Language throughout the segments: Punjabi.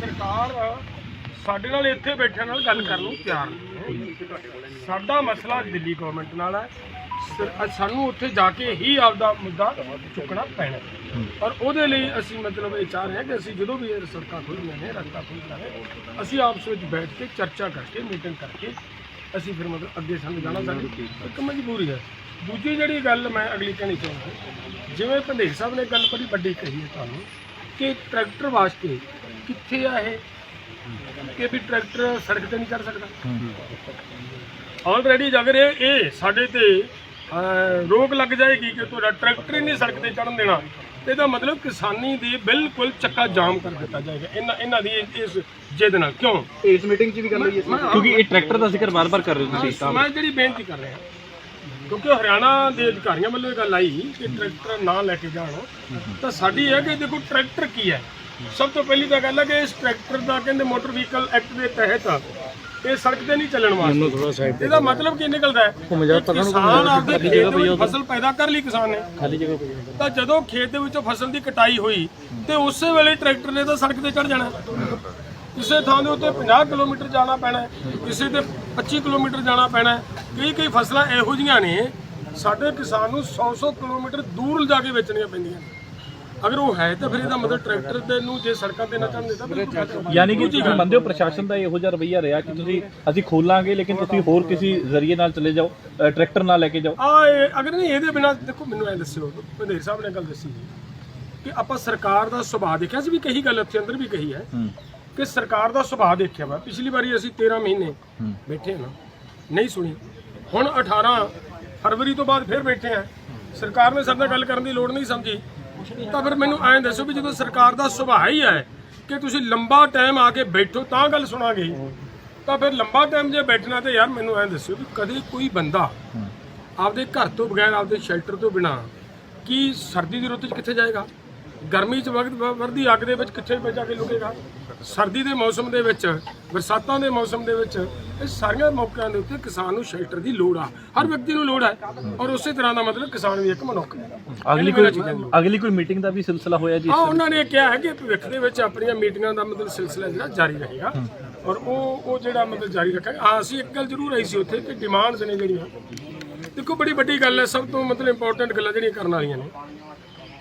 ਸਰਕਾਰ, ਸਾਡੇ ਨਾਲ ਇੱਥੇ ਬੈਠਿਆਂ ਨਾਲ ਗੱਲ ਕਰਨ ਨੂੰ ਤਿਆਰ ਨਹੀਂ ਸਾਡਾ ਮਸਲਾ ਦਿੱਲੀ ਗਵਰਨਮੈਂਟ ਨਾਲ ਹੈ। ਸ- ਸਾਨੂੰ ਉੱਥੇ ਜਾ ਕੇ ਹੀ ਆਪਦਾ ਮੁੱਦਾ ਚੁੱਕਣਾ ਪੈਣਾ ਔਰ ਉਹਦੇ ਲਈ ਅਸੀਂ ਮਤਲਬ ਇਹ ਚਾਹ ਰਹੇ ਹਾਂ ਕਿ ਅਸੀਂ ਜਦੋਂ ਵੀ ਇਹ ਸੜਕਾਂ ਖੁੱਲ੍ਹੀਆਂ ਨੇ, ਰਸਤਾ ਖੁੱਲ੍ਹਦਾ ਹੈ, ਅਸੀਂ ਆਪਸ ਵਿੱਚ ਬੈਠ ਕੇ ਚਰਚਾ ਕਰਕੇ ਮੀਟਿੰਗ ਕਰਕੇ ਅਸੀਂ ਫਿਰ ਮਤਲਬ ਅੱਗੇ ਸਾਨੂੰ ਜਾਣਾ ਸਾਡੀ ਇੱਕ ਮਜਬੂਰੀ ਹੈ। ਦੂਜੀ ਜਿਹੜੀ ਗੱਲ ਮੈਂ ਅਗਲੀ ਕਹਿਣੀ ਚਾਹੁੰਦਾ ਜਿਵੇਂ ਭੰਡੇਰ ਸਾਹਿਬ ਨੇ ਗੱਲ ਬੜੀ ਵੱਡੀ ਕਹੀ ਹੈ ਤੁਹਾਨੂੰ ਕਿ ਟਰੈਕਟਰ ਵਾਸਤੇ ਕਿੱਥੇ ਆ ਇਹ? ਕਿ ਵੀ ਟਰੈਕਟਰ ਸੜਕ ਤੇ ਨਹੀਂ ਚੜ ਸਕਦਾ? ਆਲਰੇਡੀ ਅਗਰ ਇਹ ਇਹ ਸਾਡੇ ਤੇ ਅਹ, ਰੋਕ ਲੱਗ ਜਾਏਗੀ ਕਿ ਤੁਹਾਡਾ ਟਰੈਕਟਰ ਹੀ ਨਹੀਂ ਸੜਕ ਤੇ ਚੜਨ ਦੇਣਾ। ਤੇ ਇਹਦਾ ਮਤਲਬ ਕਿਸਾਨੀ ਦੀ ਬਿਲਕੁਲ ਚੱਕਾ ਜਾਮ ਕਰ ਦਿੱਤਾ ਜਾਏਗਾ। ਇਹਨਾਂ ਇਹਨਾਂ ਦੀ ਇਸ- ਇਸ ਜਿੱਦ ਨਾਲ। ਕਿਉਂ? ਇਸ ਮੀਟਿੰਗ 'ਚ ਵੀ ਗੱਲ ਹੋਈ ਹੈ ਕਿਉਂਕਿ ਇਹ ਟਰੈਕਟਰ ਦਾ ਜ਼ਿਕਰ ਬਾਰ-ਬਾਰ ਕਰ ਰਹੇ ਹੋ ਤੁਸੀਂ ਮੈਂ ਜਿਹੜੀ ਬੇਨਤੀ ਕਰ ਰਿਹਾ। ਕਿਉਂਕਿ ਹਰਿਆਣਾ ਦੇ ਅਧਿਕਾਰੀਆਂ ਵੱਲੋਂ ਇਹ ਗੱਲ ਆਈ ਕਿ ਟਰੈਕਟਰ ਨਾ ਲੈ ਕੇ ਜਾਣ। ਤਾਂ ਸਾਡੀ ਇਹ ਹੈ ਕਿ ਦੇਖੋ ਟਰੈਕਟਰ ਕੀ ਹੈ? ਸਭ ਤੋਂ ਪਹਿਲੀ ਤਾਂ ਗੱਲ ਹੈ ਕਿ ਇਸ ਟਰੈਕਟਰ ਦਾ ਕਹਿੰਦੇ ਮੋਟਰ ਵਹੀਕਲ ਐਕਟ ਦੇ ਤਹਿਤ ਇਹ ਸੜਕ ਤੇ ਨਹੀਂ ਚੱਲਣ ਵਾਸਤੇ। ਇਹਦਾ ਮਤਲਬ ਕੀ ਨਿਕਲਦਾ ਹੈ? ਕਿਸਾਨ ਆਪਦੇ ਖੇਤ ਵਿੱਚ ਫਸਲ ਪੈਦਾ ਕਰ ਲਈ ਕਿਸਾਨ ਨੇ। ਖਾਲੀ ਜਗ੍ਹਾ ਤਾਂ ਜਦੋਂ ਖੇਤ ਦੇ ਵਿੱਚੋਂ ਫਸਲ ਦੀ ਕਟਾਈ ਹੋਈ ਤੇ ਉਸੇ ਵੇਲੇ ਟਰੈਕਟਰ ਨੇ ਤਾਂ ਸੜਕ ਤੇ ਚੜ ਜਾਣਾ। ਕਿਸੇ ਥਾਂ ਦੇ ਉੱਤੇ 50 ਕਿਲੋਮੀਟਰ ਜਾਣਾ ਪੈਣਾ ਕਿਸੇ ਤੇ 25 ਕਿਲੋਮੀਟਰ ਜਾਣਾ ਪੈਣਾ। ਕਈ ਕਈ ਫਸਲਾਂ ਇਹੋ ਜਿਹੀਆਂ ਨੇ ਸਾਡੇ ਕਿਸਾਨ ਨੂੰ 100-100 ਕਿਲੋਮੀਟਰ ਦੂਰ ਲਿਜਾ ਕੇ ਵੇਚਣੀਆਂ ਪੈਂਦੀਆਂ ਨੇ ਅਗਰ ਉਹ ਹੈ ਤਾਂ ਫਿਰ ਇਹਦਾ ਮਤਲਬ ਟਰੈਕਟਰ ਦੇ ਨੂੰ ਜੇ ਸੜਕਾਂ ਤੇ ਨਾ ਚੜਨ ਦਿੱਤਾ ਬਿਲਕੁਲ। ਯਾਨੀ ਕਿ ਤੁਸੀਂ ਮੰਨਦੇ ਹੋ ਪ੍ਰਸ਼ਾਸਨ ਦਾ ਇਹੋ ਜਿਹਾ ਰਵੱਈਆ ਰਿਹਾ ਕਿ ਤੁਸੀਂ ਅਸੀਂ ਖੋਲਾਂਗੇ ਲੇਕਿਨ ਤੁਸੀਂ ਹੋਰ ਕਿਸੇ ਜ਼ਰੀਏ ਨਾਲ ਚਲੇ ਜਾਓ ਟਰੈਕਟਰ ਨਾਲ ਲੈ ਕੇ ਜਾਓ ਆ ਅਗਰ ਨਹੀਂ ਇਹਦੇ ਬਿਨਾ ਦੇਖੋ ਮੈਨੂੰ ਐ ਦੱਸਿਓ ਪੰਦੇਰ ਸਾਹਿਬ ਨੇ ਗੱਲ ਦੱਸੀ ਕਿ ਆਪਾਂ ਸਰਕਾਰ ਦਾ ਸੁਭਾਅ ਦੇਖਿਆ ਸੀ ਵੀ ਕਹੀ ਗੱਲ ਇੱਥੇ ਅੰਦਰ ਵੀ ਕਹੀ ਹੂੰ ਕਿ ਸਰਕਾਰ ਦਾ ਸੁਭਾਅ ਦੇਖਿਆ ਵਾ। ਪਿਛਲੀ ਵਾਰੀ ਅਸੀਂ 13 ਮਹੀਨੇ ਬੈਠੇ ਹਾਂ ਨਾ ਨਹੀਂ ਸੁਣੀ। ਹੁਣ 18 ਫਰਵਰੀ ਤੋਂ ਬਾਅਦ ਫਿਰ ਬੈਠੇ ਆ ਸਰਕਾਰ ਨੇ ਸਾਡੇ ਨਾਲ ਗੱਲ ਕਰਨ ਦੀ ਲੋੜ ਨਹੀਂ ਸਮਝੀ। ਤਾਂ ਫਿਰ ਮੈਨੂੰ ਐਂ ਦੱਸੋ ਵੀ ਜਦੋਂ ਸਰਕਾਰ ਦਾ ਸੁਭਾਅ ਹੀ ਹੈ ਕਿ ਤੁਸੀਂ ਲੰਬਾ ਟਾਈਮ ਆ ਕੇ ਬੈਠੋ ਤਾਂ ਗੱਲ ਸੁਣਾਂਗੇ। ਤਾਂ ਫਿਰ ਲੰਬਾ ਟਾਈਮ ਜੇ ਬੈਠਣਾ ਤੇ ਯਾਰ ਮੈਨੂੰ ਐਂ ਦੱਸੋ ਵੀ ਕਦੇ ਕੋਈ ਬੰਦਾ ਆਪਦੇ ਘਰ ਤੋਂ ਬਗੈਰ ਆਪਦੇ ਸ਼ੈਲਟਰ ਤੋਂ ਬਿਨਾ ਕੀ ਸਰਦੀ ਦੀ ਰੁੱਤ 'ਚ ਕਿੱਥੇ ਜਾਏਗਾ? ਗਰਮੀ 'ਚ ਵਕਤ ਵਰਦੀ ਅੱਗ ਦੇ ਵਿੱਚ ਕਿੱਥੇ ਜਾ ਕੇ ਲੁਕੇਗਾ? ਸਰਦੀ ਦੇ ਮੌਸਮ ਦੇ ਵਿੱਚ ਬਰਸਾਤਾਂ ਦੇ ਮੌਸਮ ਦੇ ਵਿੱਚ ਇਹ ਸਾਰੀਆਂ ਮੌਕਿਆਂ ਦੇ ਉੱਤੇ ਕਿਸਾਨ ਨੂੰ ਸ਼ੈਲਟਰ ਦੀ ਲੋੜ ਆ। ਹਰ ਵਿਅਕਤੀ ਨੂੰ ਲੋੜ ਹੈ ਔਰ ਉਸੇ ਤਰ੍ਹਾਂ ਦਾ ਮਤਲਬ ਕਿਸਾਨ ਵੀ ਇੱਕ ਮਨੁੱਖ ਹੈ ਅਗਲੀ ਕੋਈ। ਅਗਲੀ ਕੋਈ ਮੀਟਿੰਗ ਦਾ ਵੀ ਸਿਲਸਿਲਾ ਹੋਇਆ ਜੀ ਹਾਂ ਉਹਨਾਂ ਨੇ ਕਿਹਾ ਹੈ ਕਿ ਭਵਿੱਖ ਦੇ ਵਿੱਚ ਆਪਣੀਆਂ ਮੀਟਿੰਗਾਂ ਦਾ ਮਤਲਬ ਸਿਲਸਿਲਾ ਜਿਹੜਾ ਜਾਰੀ ਰਹੇਗਾ। ਔਰ ਉਹ ਉਹ ਜਿਹੜਾ ਮਤਲਬ ਜਾਰੀ ਰੱਖਾਂਗੇ ਹਾਂ ਅਸੀਂ ਇੱਕ ਗੱਲ ਜ਼ਰੂਰ ਆਈ ਸੀ ਉੱਥੇ ਕਿ ਡਿਮਾਂਡਸ ਨੇ ਜਿਹੜੀਆਂ ਦੇਖੋ ਬੜੀ ਵੱਡੀ ਗੱਲ ਹੈ ਸਭ ਤੋਂ ਮਤਲਬ ਇੰਪੋਰਟੈਂਟ ਗੱਲਾਂ ਜਿਹੜੀਆਂ ਕਰਨ ਵਾਲੀਆਂ ਨੇ।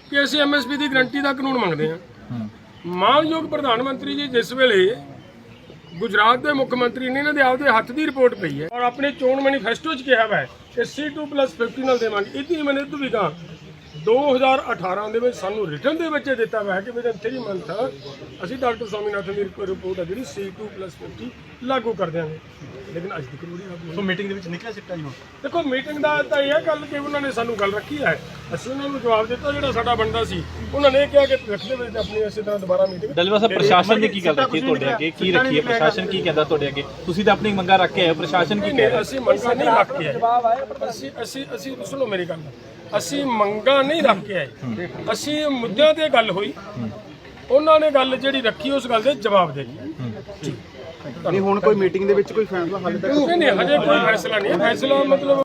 ਕਿ ਅਸੀਂ ਐਮਐਸਪੀ ਦੀ ਗਰੰਟੀ ਦਾ ਕਾਨੂੰਨ ਮੰਗਦੇ ਹਾਂ। ਮਾਨਯੋਗ ਪ੍ਰਧਾਨ ਮੰਤਰੀ ਜੀ ਜਿਸ ਵੇਲੇ ਗੁਜਰਾਤ ਦੇ ਮੁੱਖ ਮੰਤਰੀ ਨੇ ਇਹਨਾਂ ਦੇ ਆਪਦੇ ਹੱਥ ਦੀ ਰਿਪੋਰਟ ਪਈ ਹੈ ਔਰ ਆਪਣੇ ਚੋਣ ਮੈਨੀਫੈਸਟੋ 'ਚ ਕਿਹਾ ਹੈ ਕਿ C2+50 ਨਾਲ ਦੇਵਾਂਗੇ। ਇਤਨੀ ਮੈਨੇ ਤੋਂ ਵੀ ਕਹਾ 2018 ਦੇ ਵਿੱਚ ਸਾਨੂੰ ਰਿਟਰਨ ਦੇ ਵਿੱਚ ਇਹ ਦਿੱਤਾ ਹੋਇਆ ਕਿ ਵਿਦਨ 3 ਮੰਥ ਅਸੀਂ ਡਾਕਟਰ ਸਵਾਮੀਨਾਥਨ ਦੀ ਰਿਪੋਰਟ ਹੈ ਜਿਹੜੀ C2+50 ਲਾਗੂ ਕਰ ਦਿਆਂਗੇ। ਲੇਕਿਨ ਅੱਜ ਤੱਕ ਨਹੀਂ ਲਾਗੂ ਹੋਈ। ਸੋ ਮੀਟਿੰਗ ਦੇ ਵਿੱਚ ਨਿਕਲਿਆ ਸਿੱਟਾ ਜੀ ਹੁਣ? ਦੇਖੋ ਮੀਟਿੰਗ ਦਾ ਤਾਂ ਇਹ ਗੱਲ ਕਿ ਉਹਨਾਂ ਨੇ ਸਾਨੂੰ ਗੱਲ ਰੱਖੀ ਹੈ। ਅਸੀਂ ਉਹਨਾਂ ਨੂੰ ਜਵਾਬ ਦਿੱਤਾ ਜਿਹੜਾ ਸਾਡਾ ਬੰਦਾ ਸੀ। ਉਹਨਾਂ ਨੇ ਇਹ ਕਿਹਾ ਕਿ ਰੱਖਦੇ ਵਿੱਚ ਆਪਣੀ ਇਸੇ ਤਰ੍ਹਾਂ ਦੁਬਾਰਾ ਮੀਟਿੰਗ। ਡਲਵਾ ਸਾਹਿਬ ਪ੍ਰਸ਼ਾਸਨ ਨੇ ਕੀ ਗੱਲ ਰੱਖੀ ਹੈ ਤੁਹਾਡੇ ਅੱਗੇ? ਕੀ ਰੱਖੀ ਹੈ? ਪ੍ਰਸ਼ਾਸਨ ਕੀ ਕਹਿੰਦਾ ਤੁਹਾਡੇ ਅੱਗੇ? ਤੁਸੀਂ ਤਾਂ ਆਪਣੀ ਮੰਗਾਂ ਰੱਖ ਕੇ ਆਏ ਹੋ ਪ੍ਰਸ਼ਾਸਨ ਕੀ ਕਹਿ ਰਿਹਾ? ਅਸੀਂ ਮੰਗਾਂ ਨਹੀਂ ਰੱਖ ਕੇ ਆਏ। ਅਸੀਂ ਅਸੀਂ ਅਸੀਂ ਸੁਣੋ ਮੇਰੀ ਗੱਲ। ਅਸੀਂ ਮੰਗਾਂ ਨਹੀਂ ਰੱਖ ਕੇ ਆਏ। ਅਸੀਂ ਮੁੱਦਿਆਂ ਤੇ ਗੱਲ ਹੋਈ। ਉਹਨਾਂ ਨੇ ਗੱਲ ਜਿਹੜੀ ਰੱਖੀ ਉਸ ਗੱਲ ਦੇ ਜਵਾਬ ਦੇ ਦਿੱਤੇ। ਨਹੀਂ, ਹੁਣ ਕੋਈ ਮੀਟਿੰਗ ਦੇ ਵਿੱਚ ਕੋਈ ਫੈਸਲਾ ਹਾਲੇ ਤੱਕ ਨਹੀਂ, ਹਜੇ ਕੋਈ ਫੈਸਲਾ ਨਹੀਂ ਹੈ। ਫੈਸਲਾ ਮਤਲਬ